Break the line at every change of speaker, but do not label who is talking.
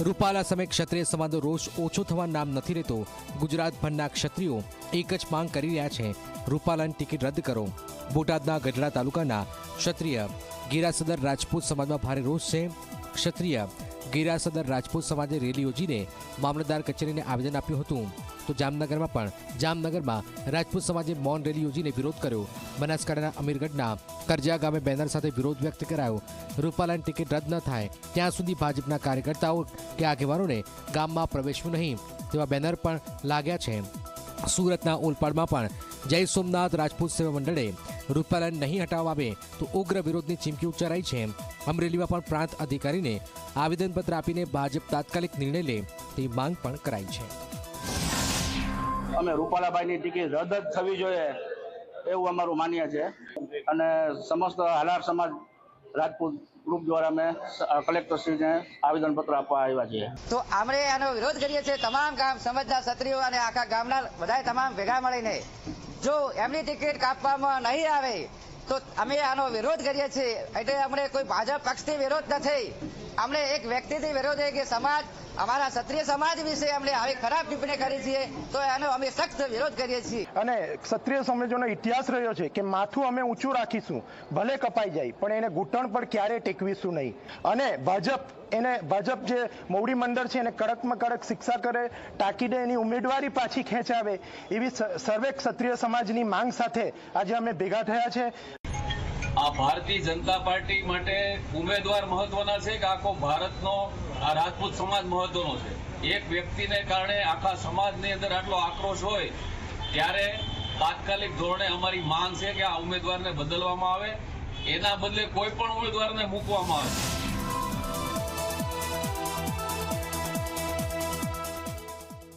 રૂપાલા સમય ક્ષત્રિય સમાજનો રોષ ઓછો થવા નામ નથી લેતો ગુજરાતભરના ક્ષત્રિયો એક જ માંગ કરી રહ્યા છે. રૂપાલાની ટિકિટ રદ કરો. બોટાદના ગઢડા તાલુકાના ક્ષત્રિય ગીરાસદર રાજપૂત સમાજમાં ભારે રોષ છે. ક્ષત્રિય ગીરાસદર રાજપૂત સમાજે રેલી યોજીને મામલતદાર કચેરીને આવેદન આપ્યું હતું. તો જામનગરમાં પણ જામનગરમાં રાજપૂત સમાજે મૌન રેલી યોજીને વિરોધ કર્યો. બનાસકાંઠાના અમીરગઢના કરજા ગામે બેનર સાથે વિરોધ વ્યક્ત કરાયો. રૂપાલાની ટિકિટ રદ ન થાય, ત્યાં સુધી ભાજપના કાર્યકર્તાઓ કે આગેવાનોને ગામમાં પ્રવેશવું નહીં તેવા બેનર પણ લાગ્યા છે. સુરતના ઓલપાડમાં પણ જય સોમનાથ રાજપૂત સેવા મંડળે રૂપાલાને નહીં હટાવવા આવે તો ઉગ્ર વિરોધની ચીમકી ઉચ્ચારાઈ છે. અમરેલીમાં પણ પ્રાંત અધિકારીને આવેદનપત્ર આપીને ભાજપ તાત્કાલિક નિર્ણય લે તેવી માંગ પણ કરાઈ છે.
અમે રૂપાલાભાઈની ટિકિટ રદ જ થવી જોઈએ એવું અમારું માન્ય છે. અને સમસ્ત હાલાર સમાજ રાજપૂત ગ્રુપ દ્વારા અમે કલેક્ટરશ્રીને આવેદનપત્ર આપવા આવ્યા છીએ.
તો આપણે આનો વિરોધ કરીએ છીએ તમામ ગામ સમજદાર ક્ષત્રિયો અને આખા ગામના બધા તમામ ભેગા મળીને. જો એમની ટિકિટ કાપવામાં નહીં આવે, તો અમે આનો વિરોધ કરીએ છીએ. એટલે અમને કોઈ ભાજપ પક્ષથી વિરોધ નથી. અમને એક વ્યક્તિથી વિરોધ છે કે સમાજ અમારા ક્ષત્રિય સમાજ વિશે અમને આવી ખરાબ ટિપ્પણી કરી છે, તો એનો અમે સખ્ત વિરોધ કરીએ છીએ.
અને ક્ષત્રિય સમાજનો ઇતિહાસ રહ્યો છે કે માથું અમે ઊંચું રાખીશું, ભલે કપાઈ જાય, પણ એને ઘૂંટણ પર ક્યારેય ટેકવીશું નહીં. અને ભાજપ, એને ભાજપ જે મોવડી મંડળ છે, એને કડકમાં કડક શિક્ષા કરે, ટાંકીને એની ઉમેદવારી પાછી ખેંચાવે, એવી સર્વે ક્ષત્રિય સમાજની માંગ સાથે આજે અમે ભેગા થયા છે.
આ ભારતીય જનતા પાર્ટી માટે ઉમેદવાર મહત્વના છે કે આખો ભારતનો, આ રાજપૂત સમાજ મહત્વનો છે? એક વ્યક્તિને કારણે આખા સમાજની અંદર આટલો આક્રોશ હોય, ત્યારે તાત્કાલિક ધોરણે અમારી માંગ છે કે આ ઉમેદવારને બદલવામાં આવે. એના બદલે કોઈ પણ ઉમેદવારને મૂકવામાં આવે.